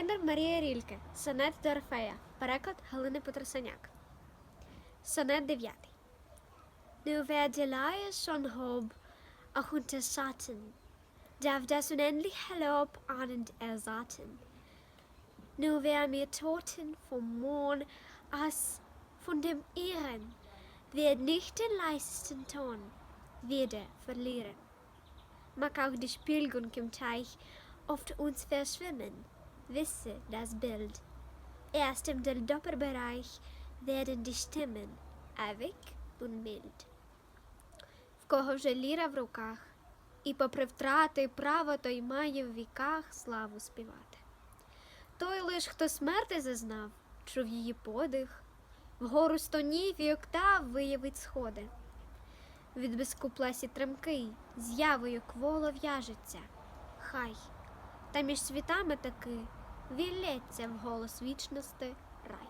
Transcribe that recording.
Райнер Марія Рільке, сонет Дорофея, переклад Галини Петросаняк. Сонет 9. Nu werde Leier schon hob, auch unter Schatten, darf das unendliche Lob ahnend ersatten. Nu wer mir Toten vom Mond als von dem Ihren, wird nicht den leisesten Ton wieder verlieren. Mag auch die Spiegelung im Teich oft uns verschwimmen, wisse das Bild. Erst im del Doppelbereich werden die Stimmen ewig und mild. В кого вже ліра в руках, і попри втрати право той має в віках славу співати. Той лиш, хто смерти зазнав, чув її подих, вгору стонів і октав виявить сходи. Від безкуплесі тремкий, з'явою кволо в'яжеться, хай, та між світами таки вілється в голос вічності рай.